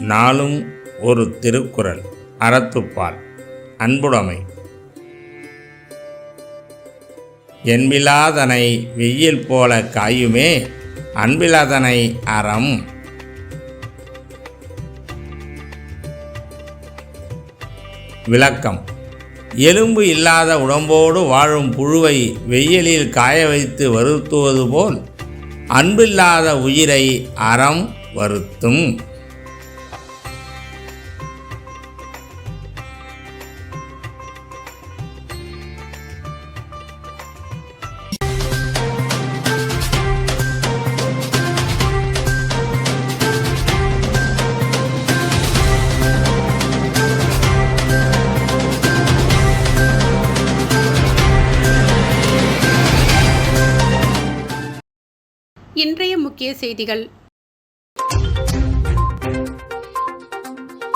நாளும் ஒரு திருக்குறள் அறத்துப்பால். அன்புடைமை. என்பிலாதனை வெயில் போல காயுமே அன்பிலாதனை அறம். விளக்கம். எலும்பு இல்லாத உடம்போடு வாழும் புழுவை வெயிலில் காய வைத்து வருத்துவது போல் அன்பில்லாத உயிரை அறம் வருத்தும். முக்கிய செய்திகள்.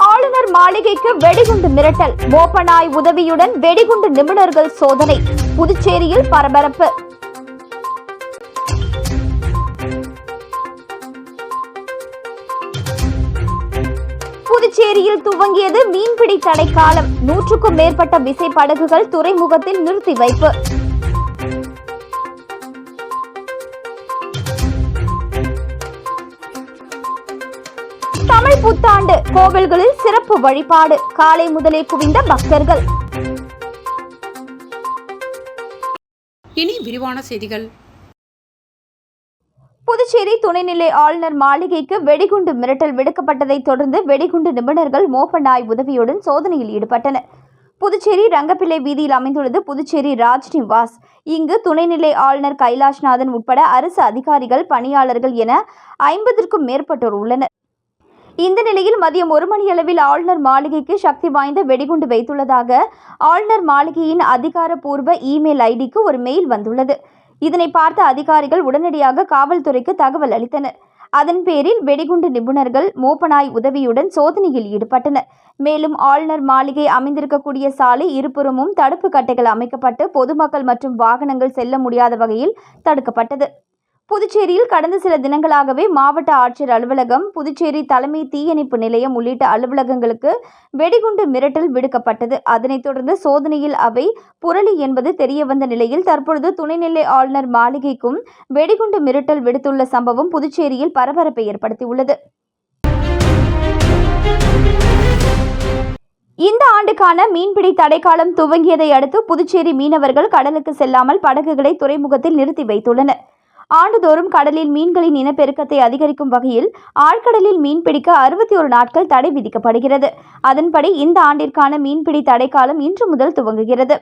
ஆளுநர் மாளிகைக்கு வெடிகுண்டு மிரட்டல். மோப்பனாய் உதவியுடன் வெடிகுண்டு நிபுணர்கள் சோதனை. புதுச்சேரியில் பரபரப்பு. புதுச்சேரியில் துவங்கியது மீன்பிடி தடை காலம் நூற்றுக்கும் மேற்பட்ட விசைப்படகுகள் துறைமுகத்தில் நிறுத்தி வைப்பு. புத்தாண்டு. கோவில்களில் சிறப்பு வழிபாடு. காலை முதலே குவிந்த பக்தர்கள். இனி விரிவான செய்திகள். புதுச்சேரி துணைநிலை ஆளுநர் மாளிகைக்கு வெடிகுண்டு மிரட்டல் விடுக்கப்பட்டதை தொடர்ந்து வெடிகுண்டு நிபுணர்கள் மோப்பநாய் உதவியுடன் சோதனையில் ஈடுபட்டனர். புதுச்சேரி ரங்கப்பிள்ளை வீதியில் அமைந்துள்ளது புதுச்சேரி ராஜ் நிவாஸ். இங்கு துணைநிலை ஆளுநர் கைலாஷ்நாதன் உட்பட அரசு அதிகாரிகள் பணியாளர்கள் என ஐம்பதற்கும் மேற்பட்டோர் உள்ளனர். இந்த நிலையில் மதியம் ஒரு மணியளவில் ஆளுநர் மாளிகைக்கு சக்தி வாய்ந்த வெடிகுண்டு வைத்துள்ளதாக ஆளுநர் மாளிகையின் அதிகாரப்பூர்வ இமெயில் ஐடிக்கு ஒரு மெயில் வந்துள்ளது. இதனை பார்த்த அதிகாரிகள் உடனடியாக காவல்துறைக்கு தகவல் அளித்தனர். அதன் பேரில் வெடிகுண்டு நிபுணர்கள் மோப்பனாய் உதவியுடன் சோதனையில் ஈடுபட்டனர். மேலும் ஆளுநர் மாளிகை அமைந்திருக்கக்கூடிய சாலை இருபுறமும் தடுப்பு கட்டைகள் அமைக்கப்பட்டு பொதுமக்கள் மற்றும் வாகனங்கள் செல்ல முடியாத வகையில் தடுக்கப்பட்டது. புதுச்சேரியில் கடந்த சில தினங்களாகவே மாவட்ட ஆட்சியர் அலுவலகம் புதுச்சேரி தலைமை தீயணைப்பு நிலையம் உள்ளிட்ட அலுவலகங்களுக்கு வெடிகுண்டு மிரட்டல் விடுக்கப்பட்டது. அதனைத் தொடர்ந்து சோதனையில் அவை புரளி என்பது தெரியவந்த நிலையில் தற்பொழுது துணைநிலை ஆளுநர் மாளிகைக்கும் வெடிகுண்டு மிரட்டல் விடுத்துள்ள சம்பவம் புதுச்சேரியில் பரபரப்பை ஏற்படுத்தியுள்ளது. இந்த ஆண்டுக்கான மீன்பிடி தடைக்காலம் துவங்கியதை அடுத்து புதுச்சேரி மீனவர்கள் கடலுக்கு செல்லாமல் படகுகளை துறைமுகத்தில் நிறுத்தி வைத்துள்ளனர். ஆண்டுதோறும் கடலில் மீன்களின் இனப்பெருக்கத்தை அதிகரிக்கும் வகையில் ஆழ்கடலில் மீன்பிடிக்க அறுபத்தி ஒரு நாட்கள் தடை விதிக்கப்படுகிறது. அதன்படி இந்த ஆண்டிற்கான மீன்பிடி தடைக்காலம் இன்று முதல் துவங்குகிறது.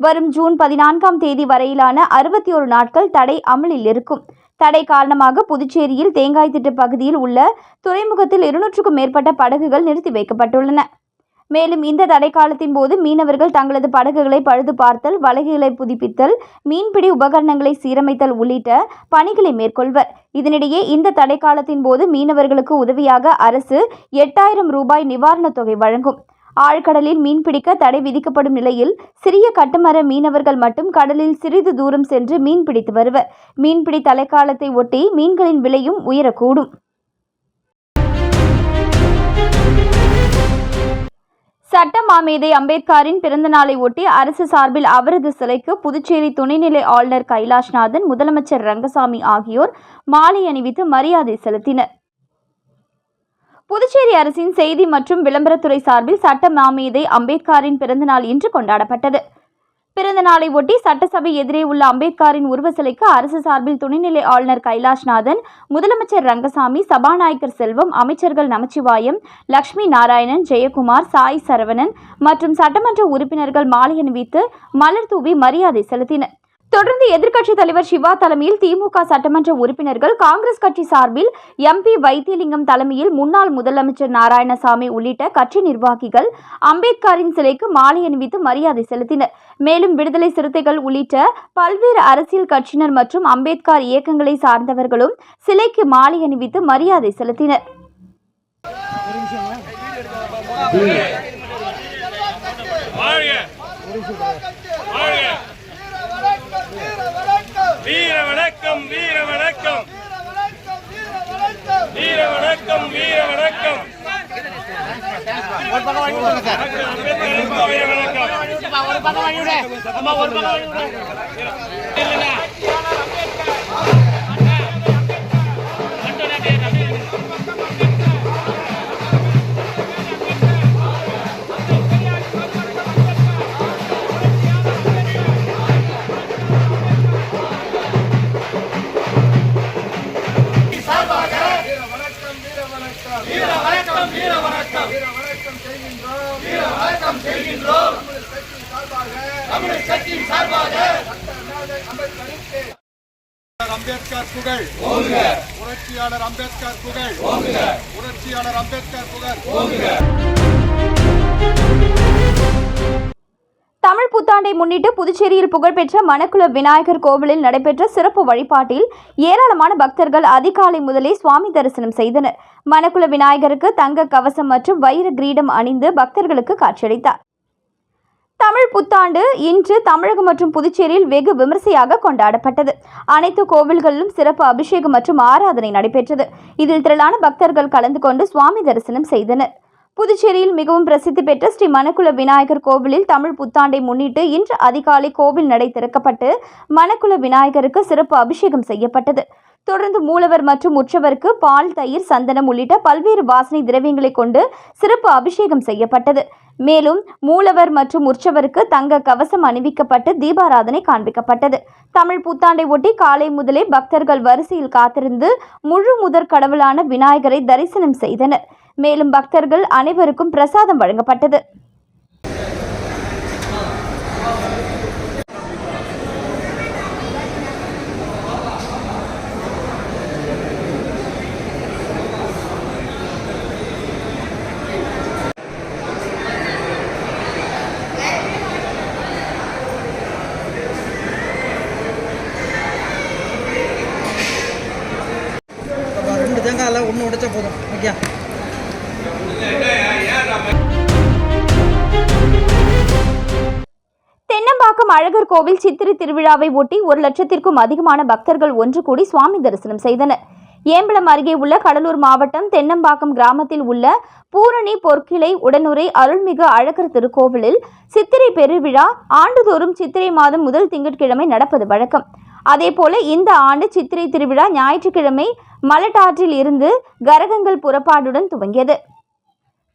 வரும் ஜூன் பதினான்காம் தேதி வரையிலான அறுபத்தி ஒரு நாட்கள் தடை அமலில் இருக்கும். தடை காரணமாக புதுச்சேரியில் தேங்காய்திட்டு பகுதியில் உள்ள துறைமுகத்தில் இருநூற்றுக்கும் மேற்பட்ட படகுகள் நிறுத்தி வைக்கப்பட்டுள்ளன. மேலும் இந்த தடைக்காலத்தின் போது மீனவர்கள் தங்களது படகுகளை பழுது பார்த்தல் வலைகளை புதுப்பித்தல் மீன்பிடி உபகரணங்களை சீரமைத்தல் உள்ளிட்ட பணிகளை மேற்கொள்வர். இதனிடையே இந்த தடைக்காலத்தின் போது மீனவர்களுக்கு உதவியாக அரசு எட்டாயிரம் ரூபாய் நிவாரணத் தொகை வழங்கும். ஆழ்கடலில் மீன்பிடிக்க தடை விதிக்கப்படும் நிலையில் சிறிய கட்டுமர மீனவர்கள் மட்டும் கடலில் சிறிது தூரம் சென்று மீன் பிடித்து வருவர். மீன்பிடி தடைக்காலத்தை ஒட்டி மீன்களின் விலையும் உயரக்கூடும். சட்ட மாமேதை அம்பேத்கரின் பிறந்த நாளை ஒட்டி அரசு சார்பில் அவரது சிலைக்கு புதுச்சேரி துணைநிலை ஆளுநர் கைலாஷ்நாதன் முதலமைச்சர் ரங்கசாமி ஆகியோர் மாலை அணிவித்து மரியாதை செலுத்தினர். புதுச்சேரி அரசின் செய்தி மற்றும் விளம்பரத்துறை சார்பில் சட்ட மாமேதை அம்பேத்கரின் பிறந்தநாள் இன்று கொண்டாடப்பட்டது. பிறந்த நாளை ஒட்டி சட்டசபை எதிரே உள்ள அம்பேத்கரின் உருவ சிலைக்கு அரசு சார்பில் துணைநிலை ஆளுநர் கைலாஷ்நாதன் முதலமைச்சர் ரங்கசாமி சபாநாயகர் செல்வம் அமைச்சர்கள் நமச்சிவாயம் லக்ஷ்மி நாராயணன் ஜெயக்குமார் சாய் சரவணன் மற்றும் சட்டமன்ற உறுப்பினர்கள் மாலை அணிவித்து மலர் தூவி மரியாதை செலுத்தினர். தொடர்ந்து எதிர்க்கட்சித் தலைவர் சிவா தலைமையில் திமுக சட்டமன்ற உறுப்பினர்கள் காங்கிரஸ் கட்சி சார்பில் எம்பி வைத்தியலிங்கம் தலைமையில் முன்னாள் முதலமைச்சர் நாராயணசாமி உள்ளிட்ட கட்சி நிர்வாகிகள் அம்பேத்கரின் சிலைக்கு மாலை அணிவித்து மரியாதை செலுத்தினர். மேலும் விடுதலை சிறுத்தைகள் உள்ளிட்ட பல்வேறு அரசியல் கட்சியினர் மற்றும் அம்பேத்கர் இயக்கங்களை சார்ந்தவர்களும் சிலைக்கு மாலை அணிவித்து மரியாதை செலுத்தினர். வீர வணக்கம் வீர வணக்கம் வீர வணக்கம் வீர வணக்கம் அம்பேத்கர் புகழ். புரட்சியாளர் அம்பேத்கர் புகழ். புரட்சியாளர் அம்பேத்கர் புகழ். தமிழ் புத்தாண்டை முன்னிட்டு புதுச்சேரியில் புகழ்பெற்ற மணக்குள விநாயகர் கோவிலில் நடைபெற்ற சிறப்பு வழிபாட்டில் ஏராளமான பக்தர்கள் அதிகாலை முதலே சுவாமி தரிசனம் செய்தனர். மணக்குள விநாயகருக்கு தங்க கவசம் மற்றும் வைர கிரீடம் அணிந்து பக்தர்களுக்கு காட்சியளித்தார். தமிழ் புத்தாண்டு இன்று தமிழகம் மற்றும் புதுச்சேரியில் வெகு விமரிசையாக கொண்டாடப்பட்டது. அனைத்து கோவில்களிலும் சிறப்பு அபிஷேகம் மற்றும் ஆராதனை நடைபெற்றது. இதில் திரளான பக்தர்கள் கலந்து கொண்டு சுவாமி தரிசனம் செய்தனர். புதுச்சேரியில் மிகவும் பிரசித்தி பெற்ற ஸ்ரீ மணக்குள விநாயகர் கோவிலில் தமிழ் புத்தாண்டை முன்னிட்டு இன்று அதிகாலை கோவில் நடை திறக்கப்பட்டு மணக்குள விநாயகருக்கு சிறப்பு அபிஷேகம் செய்யப்பட்டது. தொடர்ந்து மூலவர் மற்றும் உற்சவருக்கு பால் தயிர் சந்தனம் உள்ளிட்ட பல்வேறு வாசனை திரவியங்களை கொண்டு சிறப்பு அபிஷேகம் செய்யப்பட்டது. மேலும் மூலவர் மற்றும் உற்சவருக்கு தங்க கவசம் அணிவிக்கப்பட்டு தீபாராதனை காண்பிக்கப்பட்டது. தமிழ் புத்தாண்டை ஒட்டி காலை முதலே பக்தர்கள் வரிசையில் காத்திருந்து முழு முதற் கடவுளான விநாயகரை தரிசனம் செய்தனர். மேலும் பக்தர்கள் அனைவருக்கும் பிரசாதம் வழங்கப்பட்டது. ஒன்று உடைச்சா போதும். ஓகே தென்னம்பாக்கம் அழகர் கோவில் சித்திரை திருவிழாவை ஒட்டி ஒரு லட்சத்திற்கும் அதிகமான பக்தர்கள் ஒன்று கூடி சுவாமி தரிசனம் செய்தனர். ஏம்பலம் அருகே உள்ள கடலூர் மாவட்டம் தென்னம்பாக்கம் கிராமத்தில் உள்ள பூரணி பொற்கிளை உடனுரை அருள்மிகு அழகர் திருக்கோவிலில் சித்திரை பெருவிழா ஆண்டுதோறும் சித்திரை மாதம் முதல் திங்கட்கிழமை நடப்பது வழக்கம். அதேபோல இந்த ஆண்டு சித்திரை திருவிழா ஞாயிற்றுக்கிழமை மலட்டாற்றில் இருந்து கரகங்கள் புறப்பாடுடன் துவங்கியது.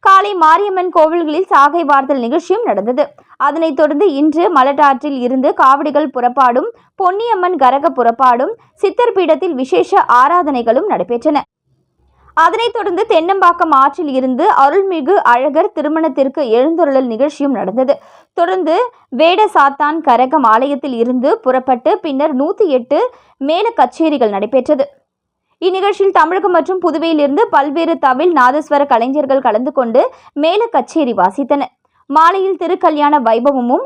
காலை மாரியம்மன் கோவில்களில் சாகை வார்த்தல் நிகழ்ச்சியும் நடந்தது. அதனைத் தொடர்ந்து இன்று மலட்டாற்றில் இருந்து காவடிகள் புறப்பாடும் பொன்னியம்மன் கரக புறப்பாடும் சித்தர் பீடத்தில் விசேஷ ஆராதனைகளும் நடைபெற்றன. அதனைத் தொடர்ந்து தென்னம்பாக்கம் ஆற்றில் இருந்து அருள்மிகு அழகர் திருமணத்திற்கு எழுந்தருளல் நிகழ்ச்சியும் நடந்தது. தொடர்ந்து வேட சாத்தான் கரகம் ஆலயத்தில் இருந்து புறப்பட்டு பின்னர் நூற்றி எட்டு மேல கச்சேரிகள் நடைபெற்றது. இந்நிகழ்ச்சியில் தமிழகம் மற்றும் புதுவையிலிருந்து பல்வேறு தமிழ் நாதஸ்வர கலைஞர்கள் கலந்து கொண்டு மேல கச்சேரி வாசித்தனர். மாலையில் திருக்கல்யாண வைபவமும்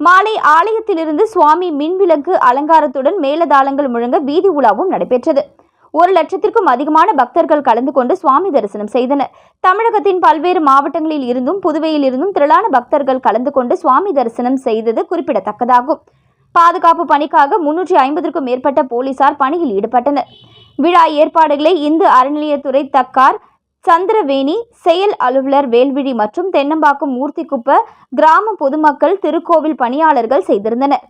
மாலை ஆலயத்திலிருந்து சுவாமி மின்விளக்கு அலங்காரத்துடன் மேலதாளங்கள் முழங்க வீதி உலாவும் நடைபெற்றது. ஒரு லட்சத்திற்கும் அதிகமான பக்தர்கள் கலந்து கொண்டு சுவாமி தரிசனம் செய்தனர். தமிழகத்தின் பல்வேறு மாவட்டங்களில் இருந்தும் புதுவையில் இருந்தும் திரளான பக்தர்கள் கலந்து கொண்டு சுவாமி தரிசனம் செய்தது குறிப்பிடத்தக்கதாகும். பாதுகாப்பு பணிக்காக முன்னூற்றி ஐம்பதற்கும் மேற்பட்ட போலீசார் பணியில் ஈடுபட்டனர். விழா ஏற்பாடுகளை இந்து அறநிலையத்துறை தக்கார் சந்திரவேணி செயல் அலுவலர் வேல்விழி மற்றும் தென்னம்பாக்கம் மூர்த்திக்குப்ப கிராம பொதுமக்கள் திருக்கோவில் பணியாளர்கள் செய்திருந்தனர்.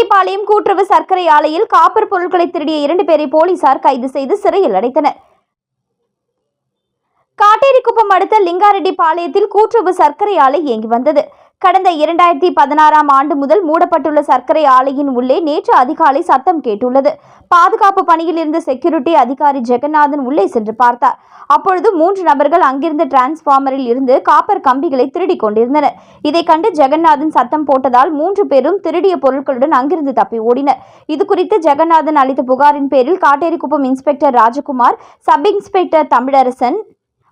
லிங்காரெட்டிப்பாளையம் கூட்டுறவு சர்க்கரை ஆலையில் காப்பர் பொருட்களை திருடிய இரண்டு பேரை போலீசார் கைது செய்து சிறையில் அடைத்தனர். காட்டேரிக்குப்பம் அடுத்த லிங்காரெட்டி பாளையத்தில் கூட்டுறவு சர்க்கரை ஆலை இயங்கி வந்தது. கடந்த இரண்டாயிரத்தி பதினாறாம் ஆண்டு முதல் மூடப்பட்டுள்ள சர்க்கரை ஆலையின் உள்ளே நேற்று அதிகாலை சத்தம் கேட்டுள்ளது. பாதுகாப்பு பணியில் இருந்த செக்யூரிட்டி அதிகாரி ஜெகநாதன் உள்ளே சென்று பார்த்தார். அப்பொழுது மூன்று நபர்கள் அங்கிருந்த டிரான்ஸ்பார்மரில் இருந்து காப்பர் கம்பிகளை திருடி கொண்டிருந்தனர். இதை கண்டு ஜெகநாதன் சத்தம் போட்டதால் மூன்று பேரும் திருடிய பொருட்களுடன் அங்கிருந்து தப்பி ஓடினர். இது குறித்து ஜெகநாதன் அளித்த புகாரின் பேரில் Katterikuppam inspector Rajakumar sub inspector Tamilarasan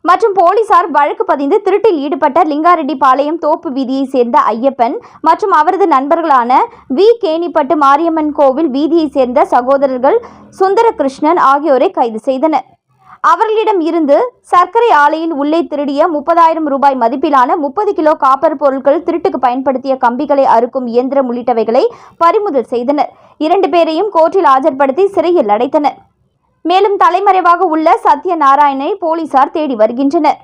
மற்றும் போலீசார் வழக்கு பதிந்து திருட்டில் ஈடுபட்ட லிங்காரெட்டிப்பாளையம் தோப்பு வீதியை சேர்ந்த ஐயப்பன் மற்றும் அவரது நண்பர்களான வி. கேணிப்பட்டு மாரியம்மன் கோவில் வீதியை சேர்ந்த சகோதரர்கள் சுந்தரகிருஷ்ணன் ஆகியோரை கைது செய்தனர். அவர்களிடம் இருந்து சர்க்கரை ஆலையில் உள்ளே திருடிய முப்பதாயிரம் ரூபாய் மதிப்பிலான முப்பது கிலோ காப்பர் பொருட்கள் திருட்டுக்கு பயன்படுத்திய கம்பிகளை அறுக்கும் இயந்திரம் உள்ளிட்டவைகளை பறிமுதல் செய்தனர். இரண்டு பேரையும் கோர்ட்டில் ஆஜர்படுத்தி சிறையில் அடைத்தனர். மேலும் தலைமறைவாக உள்ள சத்யநாராயணை போலீசார் தேடி வருகின்றனர்.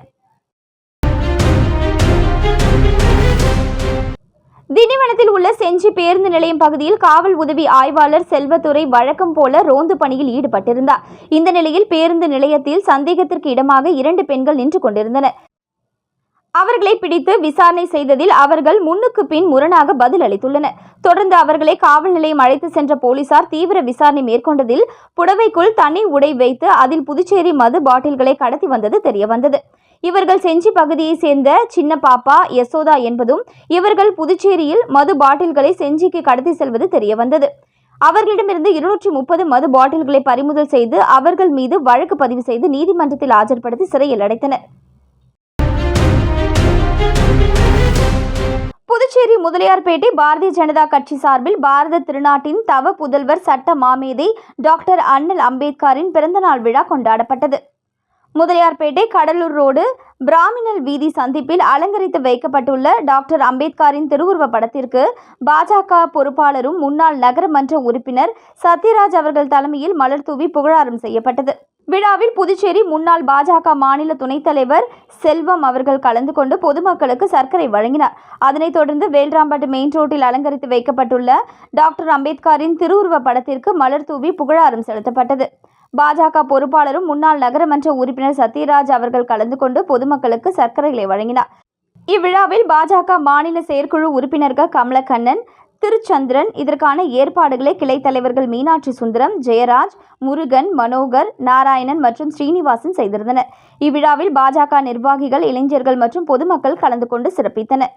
திண்டிவனத்தில் உள்ள செஞ்சி பேருந்து நிலையம் பகுதியில் காவல் உதவி ஆய்வாளர் செல்வத்துறை வழக்கம் போல ரோந்து பணியில் ஈடுபட்டிருந்தார். இந்த நிலையில் பேருந்து நிலையத்தில் சந்தேகத்திற்கு இடமாக இரண்டு பெண்கள் நின்று கொண்டிருந்தனர். அவர்களை பிடித்து விசாரணை செய்ததில் அவர்கள் முன்னுக்கு பின் முரணாக பதில் அளித்துள்ளனர் தொடர்ந்து அவர்களை காவல் நிலையம் அழைத்து சென்ற போலீசார் தீவிர விசாரணை மேற்கொண்டதில் புடவைக்குள் தனி உடை வைத்து அதில் புதுச்சேரி மது பாட்டில்களை கடத்தி வந்தது தெரியவந்தது. இவர்கள் செஞ்சி பகுதியைச் சேர்ந்த சின்ன பாப்பா யசோதா என்பதும் இவர்கள் புதுச்சேரியில் மது பாட்டில்களை செஞ்சிக்கு கடத்தி செல்வது தெரியவந்தது. அவர்களிடமிருந்து இருநூற்றி முப்பது மது பாட்டில்களை பறிமுதல் செய்து அவர்கள் மீது வழக்கு பதிவு செய்து நீதிமன்றத்தில் ஆஜர்படுத்தி சிறையில் அடைத்தனர். புதுச்சேரி முதலியார்பேட்டை பாரதிய ஜனதா கட்சி சார்பில் பாரத திருநாட்டின் தவ புதல்வர் சட்ட மாமேதை டாக்டர் அண்ணல் அம்பேத்கரின் பிறந்தநாள் விழா கொண்டாடப்பட்டது. முதலியார்பேட்டை கடலூர் ரோடு பிராமினல் வீதி சந்திப்பில் அலங்கரித்து வைக்கப்பட்டுள்ள டாக்டர் அம்பேத்கரின் திருவுருவ படத்திற்கு பாஜக பொறுப்பாளரும் முன்னாள் நகரமன்ற உறுப்பினர் சத்யராஜ் அவர்கள் தலைமையில் மலர் தூவி புகழாரம் செய்யப்பட்டது. விழாவில் புதுச்சேரி முன்னாள் பாஜக மாநில துணைத் தலைவர் செல்வம் அவர்கள் கலந்து கொண்டு பொதுமக்களுக்கு சர்க்கரை வழங்கினார். அதனைத் தொடர்ந்து வேல்ராம்பட்டு மெயின் ரோட்டில் அலங்கரித்து வைக்கப்பட்டுள்ள டாக்டர் அம்பேத்கரின் திருவுருவ படத்திற்கு மலர் தூவி புகழாரம் செலுத்தப்பட்டது. பாஜக பொறுப்பாளரும் முன்னாள் நகரமன்ற உறுப்பினர் சத்யராஜ் அவர்கள் கலந்து கொண்டு பொதுமக்களுக்கு சர்க்கரைகளை வழங்கினார். இவ்விழாவில் பாஜக மாநில செயற்குழு உறுப்பினர்கள் கமலக்கண்ணன் திருச்சந்திரன் இதற்கான ஏற்பாடுகளை கிளை தலைவர்கள் மீனாட்சி சுந்தரம் ஜெயராஜ் முருகன் மனோகர் நாராயணன் மற்றும் ஸ்ரீனிவாசன் செய்திருந்தனர். இவ்விழாவில் பாஜக நிர்வாகிகள் இளைஞர்கள் மற்றும் பொதுமக்கள் கலந்து கொண்டு சிறப்பித்தனர்.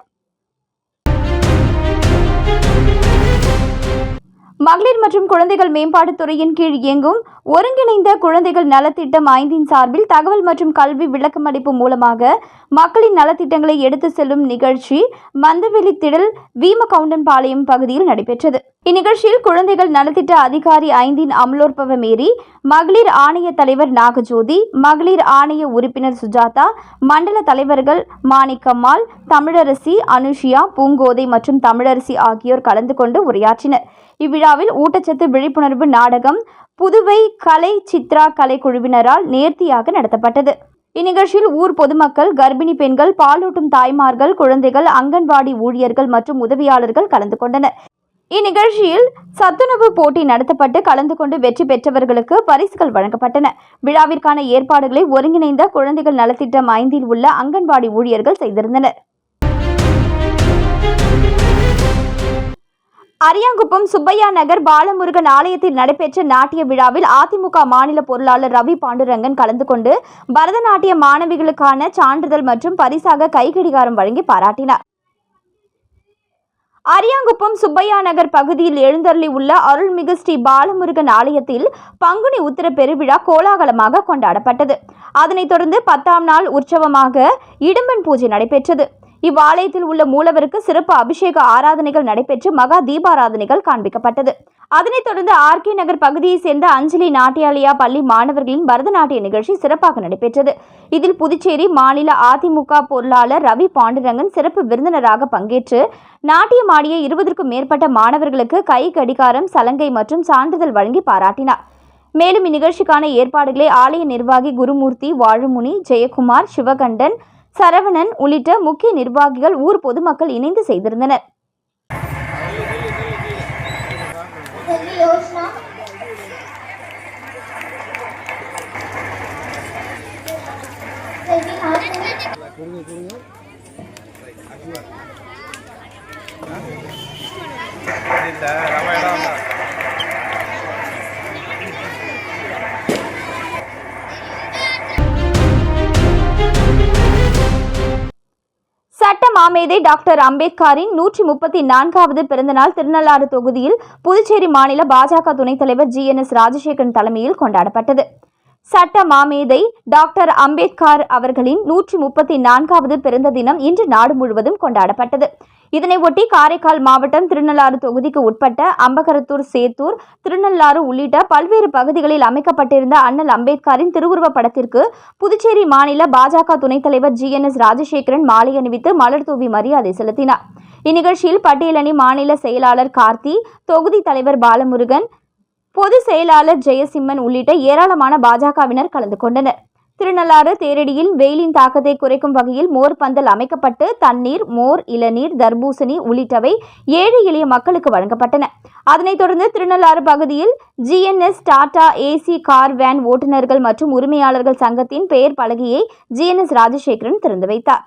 மகளிர் மற்றும் குழந்தைகள் மேம்பாட்டுத் துறையின் கீழ் இயங்கும் ஒருங்கிணைந்த குழந்தைகள் நலத்திட்டம் ஐந்தின் சார்பில் தகவல் மற்றும் கல்வி விளக்கமளிப்பு மூலமாக மக்களின் நலத்திட்டங்களை எடுத்து செல்லும் நிகழ்ச்சி மந்தவெளி திடல் வீமகவுண்டன்பாளையம் பகுதியில் நடைபெற்றது. இந்நிகழ்ச்சியில் குழந்தைகள் நலத்திட்ட அதிகாரி ஐந்தின் அமலோற்பவ மேரி மகளிர் ஆணைய தலைவர் நாகஜோதி மகளிர் ஆணைய உறுப்பினர் சுஜாதா மண்டல தலைவர்கள் மாணிக்கம்மாள் தமிழரசி அனுஷியா பூங்கோதை மற்றும் தமிழரசி ஆகியோர் கலந்து கொண்டு உரையாற்றினர். இவ்விழாவில் ஊட்டச்சத்து விழிப்புணர்வு நாடகம் புதுவை கலை சித்ரா கலைக்குழுவினரால் நேர்த்தியாக நடத்தப்பட்டது. இந்நிகழ்ச்சியில் ஊர் பொதுமக்கள் கர்ப்பிணி பெண்கள் பாலூட்டும் தாய்மார்கள் குழந்தைகள் அங்கன்வாடி ஊழியர்கள் மற்றும் உதவியாளர்கள் கலந்து கொண்டனர். இந்நிகழ்ச்சியில் சத்துணவு போட்டி நடத்தப்பட்டு கலந்து கொண்டு வெற்றி பெற்றவர்களுக்கு பரிசுகள் வழங்கப்பட்டன. விழாவிற்கான ஏற்பாடுகளை ஒருங்கிணைந்த குழந்தைகள் நலத்திட்டம் ஐந்தில் உள்ள அங்கன்வாடி ஊழியர்கள் செய்திருந்தனர். அரியாங்குப்பம் சுப்பையா நகர் பாலமுருகன் ஆலயத்தில் நடைபெற்ற நாட்டிய விழாவில் அதிமுக மாநில பொருளாளர் ரவி பாண்டுரங்கன் கலந்து கொண்டு பரதநாட்டிய மாணவிகளுக்கான சான்றிதழ் மற்றும் பரிசாக கைகடிகாரம் வழங்கி பாராட்டினார். அரியாங்குப்பம் சுப்பையா நகர் பகுதியில் எழுந்தருளி உள்ள அருள்மிகு ஸ்ரீ பாலமுருகன் ஆலயத்தில் பங்குனி உத்தர பெருவிழா கோலாகலமாக கொண்டாடப்பட்டது. அதனைத் தொடர்ந்து பத்தாம் நாள் உற்சவமாக இடும்பன் பூஜை நடைபெற்றது. இவ்வாலயத்தில் உள்ள மூலவருக்கு சிறப்பு அபிஷேக ஆராதனைகள் நடைபெற்று மகா தீபாராதனைகள் காண்பிக்கப்பட்டது. அதனைத் தொடர்ந்து ஆர்கே நகர் பகுதியைச் சேர்ந்த அஞ்சலி நாட்டியாலயா பள்ளி மாணவர்களின் பரதநாட்டிய நிகழ்ச்சி சிறப்பாக நடைபெற்றது. இதில் புதுச்சேரி மாநில அதிமுக பொருளாளர் ரவி பாண்டுரங்கன் சிறப்பு விருந்தினராக பங்கேற்று நாட்டியமாடிய இருபதற்கும் மேற்பட்ட மாணவர்களுக்கு கை கடிகாரம் சலங்கை மற்றும் சான்றிதழ் வழங்கி பாராட்டினார். மேலும் இந்நிகழ்ச்சிக்கான ஏற்பாடுகளை ஆலய நிர்வாகி குருமூர்த்தி வாழுமுனி ஜெயக்குமார் சிவகண்டன் சரவணன் உள்ளிட்ட முக்கிய நிர்வாகிகள் ஊர் பொதுமக்கள் இணைந்து செய்திருந்தனர். சட்ட மாமேதை டாக்டர் அம்பேத்கரின் நூற்றி முப்பத்தி நான்காவது பிறந்தநாள் திருநள்ளாறு தொகுதியில் புதுச்சேரி மாநில பாஜக துணைத் தலைவர் ஜி என் எஸ் ராஜசேகரன் தலைமையில் கொண்டாடப்பட்டது. சட்ட மாமேதை டாக்டர் அம்பேத்கர் அவர்களின் நூற்றி முப்பத்தி நான்காவது பிறந்த தினம் இன்று நாடு முழுவதும் கொண்டாடப்பட்டது. இதனை ஒட்டி காரைக்கால் மாவட்டம் திருநள்ளாறு தொகுதிக்கு உட்பட்ட அம்பகரத்தூர் சேத்தூர் திருநள்ளாறு உள்ளிட்ட பல்வேறு பகுதிகளில் அமைக்கப்பட்டிருந்த அண்ணல் அம்பேத்கரின் திருவுருவப் படத்திற்கு புதுச்சேரி மாநில பாஜக துணைத் தலைவர் ஜி என் எஸ் ராஜசேகரன் மாலை அணிவித்து மலர் தூவி மரியாதை செலுத்தினார். இந்நிகழ்ச்சியில் பட்டியலணி மாநில செயலாளர் கார்த்தி தொகுதி தலைவர் பாலமுருகன் பொதுச் செயலாளர் ஜெயசிம்மன் உள்ளிட்ட ஏராளமான பாஜகவினர் கலந்து கொண்டனர். திருநள்ளாறு தேரடியில் வெயிலின் தாக்கத்தை குறைக்கும் வகையில் மோர் பந்தல் அமைக்கப்பட்டு தண்ணீர் மோர் இளநீர் தர்பூசணி உள்ளிட்டவை ஏழை எளிய மக்களுக்கு வழங்கப்பட்டன. அதனைத் தொடர்ந்து திருநள்ளாறு பகுதியில் GNS Tata AC car van ஓட்டுநர்கள் மற்றும் உரிமையாளர்கள் சங்கத்தின் பெயர் பலகையை ஜிஎன்எஸ் ராஜசேகரன் திறந்து வைத்தார்.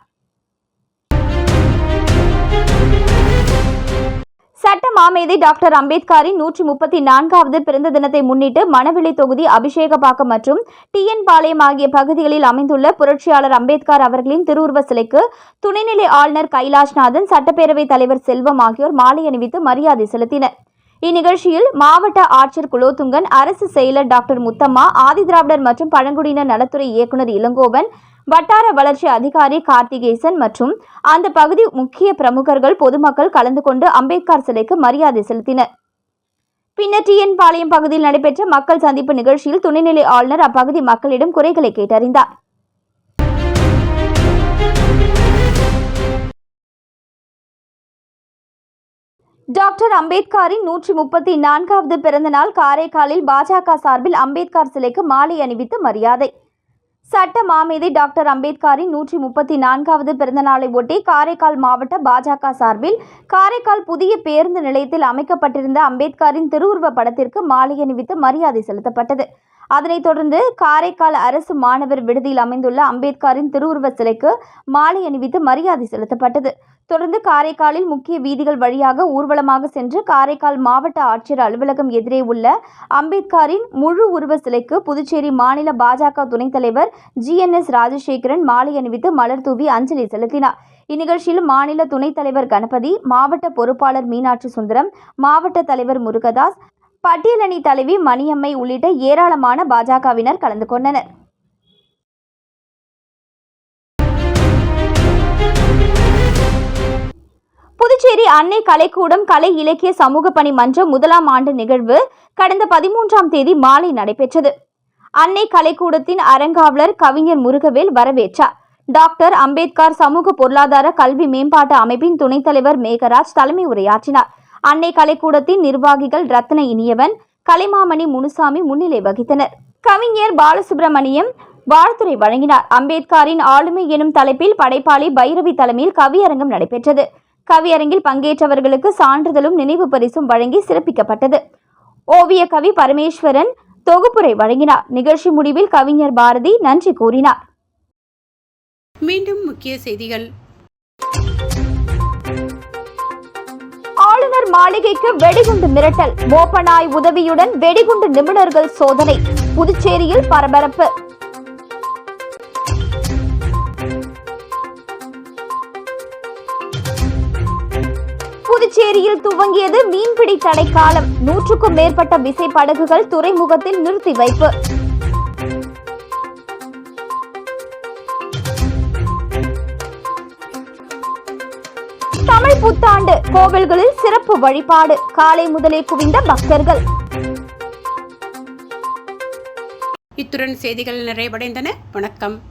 சட்ட மாமேதை டாக்டர் அம்பேத்கரின் நூற்றி முப்பத்தி நான்காவது பிறந்த தினத்தை முன்னிட்டு மணவெளி தொகுதி அபிஷேகபாக்கம் மற்றும் டிஎன் பாளையம் ஆகிய பகுதிகளில் அமைந்துள்ள புரட்சியாளர் அம்பேத்கர் அவர்களின் திருவுருவ சிலைக்கு துணைநிலை ஆளுநர் கைலாஷ்நாதன் சட்டப்பேரவைத் தலைவர் செல்வம் ஆகியோர் மாலை அணிவித்து மரியாதை செலுத்தினர். இந்நிகழ்ச்சியில் மாவட்ட ஆட்சியர் குலோத்துங்கன் அரசு செயலர் டாக்டர் முத்தம்மா ஆதிதிராவிடர் மற்றும் பழங்குடியினர் நலத்துறை இயக்குநர் இளங்கோவன் வட்டார வளர்ச்சி அதிகாரி கார்த்திகேசன் மற்றும் அந்த பகுதி முக்கிய பிரமுகர்கள் பொதுமக்கள் கலந்து கொண்டு அம்பேத்கர் சிலைக்கு மரியாதை செலுத்தினர். பின்னர் டிஎன் பாளையம் பகுதியில் நடைபெற்ற மக்கள் சந்திப்பு நிகழ்ச்சியில் துணைநிலை ஆளுநர் அப்பகுதி மக்களிடம் குறைகளை கேட்டறிந்தார். டாக்டர் அம்பேத்கரின் நூற்றி முப்பத்தி நான்காவது பிறந்தநாள் காரைக்காலில் பாஜக சார்பில் அம்பேத்கர் சிலைக்கு மாலை அணிவித்து மரியாதை. சட்ட மாமேதை டாக்டர் அம்பேத்கரின் நூற்றி முப்பத்தி நான்காவது பிறந்தநாளை ஒட்டி காரைக்கால் மாவட்ட பாஜக சார்பில் காரைக்கால் புதிய பேருந்து நிலையத்தில் அமைக்கப்பட்டிருந்த அம்பேத்கரின் திருவுருவ படத்திற்கு மாலை அணிவித்து மரியாதை செலுத்தப்பட்டது. அதனைத் தொடர்ந்து காரைக்கால் அரசு மாணவர் விடுதியில் அமைந்துள்ள அம்பேத்கரின் திருவுருவ சிலைக்கு மாலை அணிவித்து மரியாதை செலுத்தப்பட்டது. தொடர்ந்து காரைக்காலில் முக்கிய வீதிகள் வழியாக ஊர்வலமாக சென்று காரைக்கால் மாவட்ட ஆட்சியர் அலுவலகம் எதிரே உள்ள அம்பேத்கரின் முழு உருவ சிலைக்கு புதுச்சேரி மாநில பாஜக துணைத் தலைவர் ஜிஎன்எஸ் ராஜசேகரன் மாலை அணிவித்து மலர் தூவி அஞ்சலி செலுத்தினார். இந்நிகழ்ச்சியில் மாநில துணைத் தலைவர் கணபதி மாவட்ட பொறுப்பாளர் மீனாட்சி சுந்தரம் மாவட்ட தலைவர் முருகதாஸ் பட்டியலணி தலைவி மணியம்மை உள்ளிட்ட ஏராளமான பாஜகவினர் கலந்து கொண்டனர். புதுச்சேரி அன்னை கலைக்கூடம் கலை இலக்கிய சமூக பணி மன்றம் முதலாம் ஆண்டு நிகழ்வு கடந்த பதிமூன்றாம் தேதி மாலை நடைபெற்றது. அன்னை கலைக்கூடத்தின் அறங்காவலர் கவிஞர் முருகவேல் வரவேற்றார். டாக்டர் அம்பேத்கர் சமூக பொருளாதார கல்வி மேம்பாட்டு அமைப்பின் துணைத் தலைவர் மேகராஜ் தலைமை உரையாற்றினார். அன்னை கலைக்கூடத்தின் நிர்வாகிகள் ரத்ன இனியவன் கலைமாமணி முனுசாமி முன்னிலை வகித்தனர். கவிஞர் பாலசுப்ரமணியம் வாழ்த்துறை வழங்கினார். அம்பேத்கரின் ஆளுமை எனும் தலைப்பில் படைப்பாளி பைரவி தலைமையில் கவியரங்கம் நடைபெற்றது. கவியரங்கில் பங்கேற்றவர்களுக்கு சான்றிதழும் நினைவு பரிசும் வழங்கி சிறப்பிக்கப்பட்டது. ஓவிய கவி பரமேஸ்வரன் தொகுப்புரை வழங்கினார். நிகழ்ச்சி முடிவில் கவிஞர் பாரதி நன்றி கூறினார். மீண்டும் முக்கிய செய்திகள். மாளிகைக்கு வெடிகுண்டு மிரட்டல். மோப்பனாய் உதவியுடன் வெடிகுண்டு நிபுணர்கள் சோதனை. புதுச்சேரியில் பரபரப்பு. புதுச்சேரியில் துவங்கியது மீன்பிடி தடை காலம் நூற்றுக்கும் மேற்பட்ட விசைப்படகுகள் துறைமுகத்தில் நிறுத்தி வைப்பு. புத்தாண்டு. கோவில்களில் சிறப்பு வழிபாடு. காலை முதலே குவிந்த பக்தர்கள். இத்துடன் செய்திகள் நிறைவடைந்தன. வணக்கம்.